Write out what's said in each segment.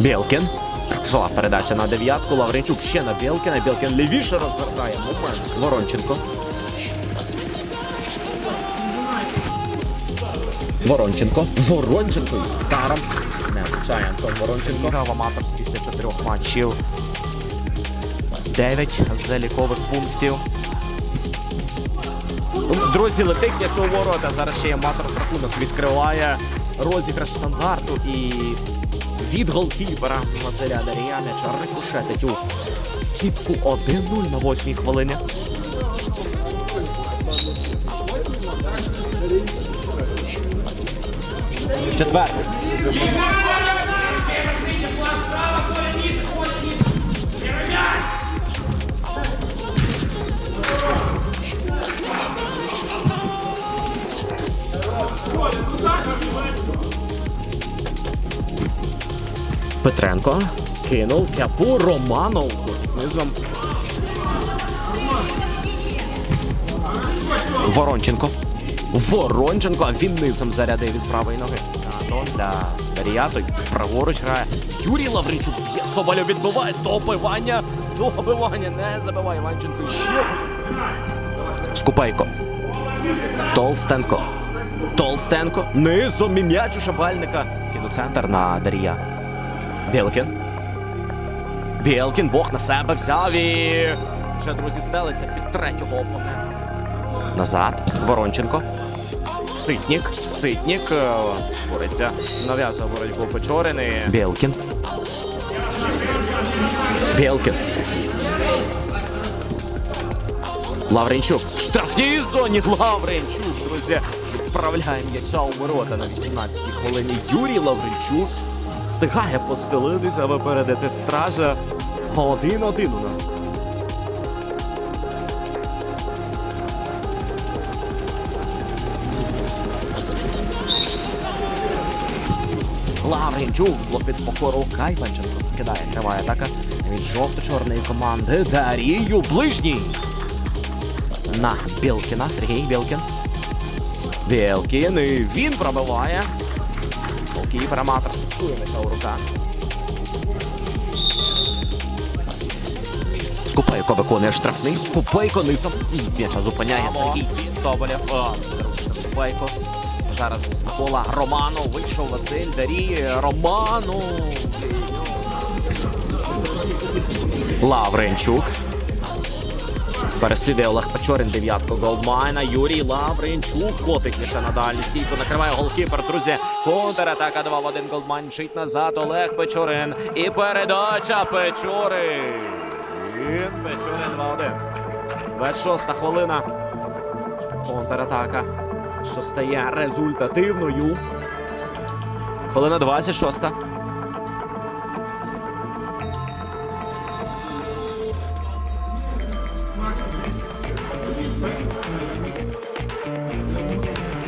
Білкін. Пішла передача на дев'ятку. Лавренчук ще на Білкіна. Білкін лівіше розвертає. Момент. Воронченко. Воронченко. Воронченко ударом. Не влучає Антон Воронченко. Грав аматорс після чотирьох матчів. Дев'ять залікових пунктів. Друзі, летить м'яч у ворота. Зараз ще й аматорс рахунок відкриває розіграш стандарту і від голкіпера Василя Даріянича рикошетить у сітку 1-0 на 8-й хвилині. Четвертий. Петренко скинув кяпу Романов низом. Воронченко. Воронченко, а він низом зарядив із правої ноги. Антон для Дарія, той праворуч грає. Юрій Лавренчук б'є Соболєв відбиває. Добивання. Добивання. Не забиває Іванченко. Ще. Скупейко. Толстенко. Толстенко. Низом і м'яч у шабальника. Центр на Дарія. Білкін. Білкін двох на себе взяв і. Вже друзі стелиться під третього опонента. Назад. Воронченко. Ситнік. Ситнік. е, Бореться. Нав'язує боротьбу Печорини. Білкін. Білкін. Лавренчук. В штрафній зоні Лавренчук, друзі. Відправляє м'яча у ворота на 18-й хвилині. Юрій Лавренчук встигає постелитися, випередити стража. Один-один у нас. Лавренчук, блок від покору Кайванченко скидає. Триває атака від жовто-чорної команди. Дарію ближній. На Білкіна. Сергій Білкін. Білкін. І він пробиває. Голкіпер аматор стукує м'яча у руках. Скупейко виконує штрафний. Скупейко низом. М'яча зупиняє Сергій Соболєв. Скупейко. Зараз Микола Романов. Вийшов Василь Дарій. Романов. Лавренчук. Переслідує Олег Печорин, дев'ятку Голдмайна. Юрій Лавренчук. Котить м'яча на дальню стійку. Накриває голкіпер. Друзі, контратака 2 в 1. Голдмайн мчить назад. Олег Печорин. І передача Печорин. Печорин 2-1. 26 хвилина. Контратака, що стає результативною. Хвилина 26.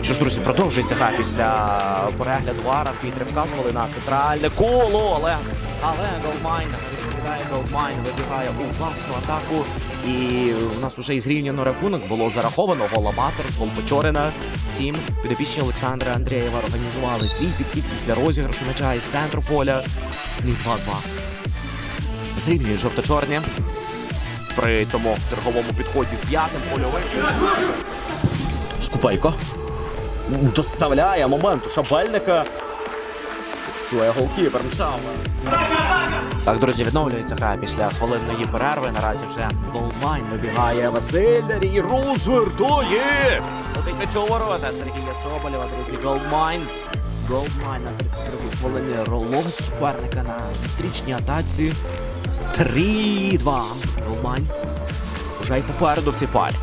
Що ж, друзі, продовжується гра після перегляду. Пітри вказували на центральне коло, але, але Голдмайн відповідає Голдмайн, вибігає у власну атаку. І у нас вже і зрівняно рахунок було зараховано гол аматор, гол Печорина. Втім, підопічні Олександра Андрієва організували свій підхід після розіграшу м'яча із центру поля. І 2-2. Зрівнюють жовто-чорні. При цьому черговому підході з п'ятим польовим. Скупейко доставляє момент у шабельника. Своє голкіпер мчав. Так, друзі, відновлюється гра після хвилинної перерви. Наразі вже голмайн вибігає Василь Дарій розвертує. Летить на цього ворота Сергія Соболєва, друзі, голмайн. Голдмайн на 32 хвилині роловить суперника на зустрічній атаці. 3-2. Голмайн. Вже й попереду в цій парі.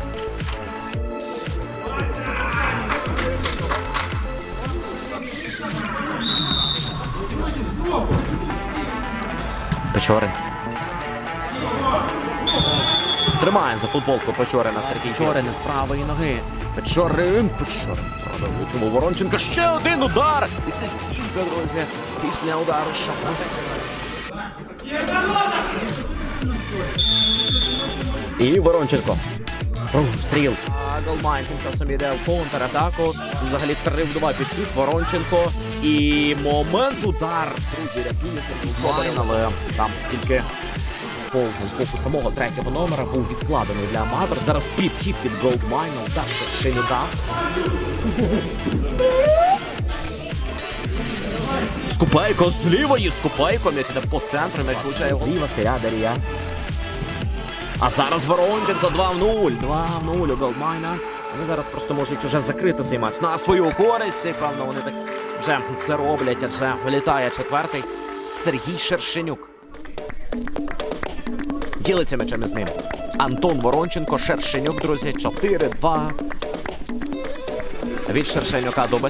Печорин. Тримає за футболку Печорина Сергій Чорин з правої ноги. Печорин, Печорин. Продовжуємо Воронченка. Ще один удар. І це стійка, друзі. Після удару шапа. І Воронченко. Стріл. Голмайн тим часом іде в контратаку. Взагалі 3 в 2 підхід. Воронченко. І момент удар. Друзі, рятує Сергій Соболєв, але там тільки фол з боку самого третього номера був відкладений для аматор. Зараз підхід від Голдмайна. Удар ще не дав. Скупайко з лівої, Скупайко, м'яч іде по центру, м'яч влучає в ліва серія Дарія. А зараз Воронченко 2 в 0. 2 в 0 у Голдмайна. Вони зараз просто можуть уже закрити цей матч на свою користь. І, певно, вони так вже це роблять, адже вилітає четвертий Сергій Шершенюк. Ділиться м'ячем із ним. Антон Воронченко, Шершенюк, друзі, 4-2. Від Шершенюка дубль.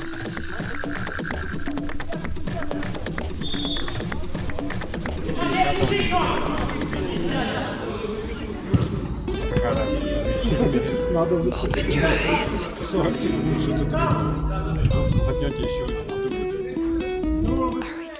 Надо 40 секунд. Поднять еще.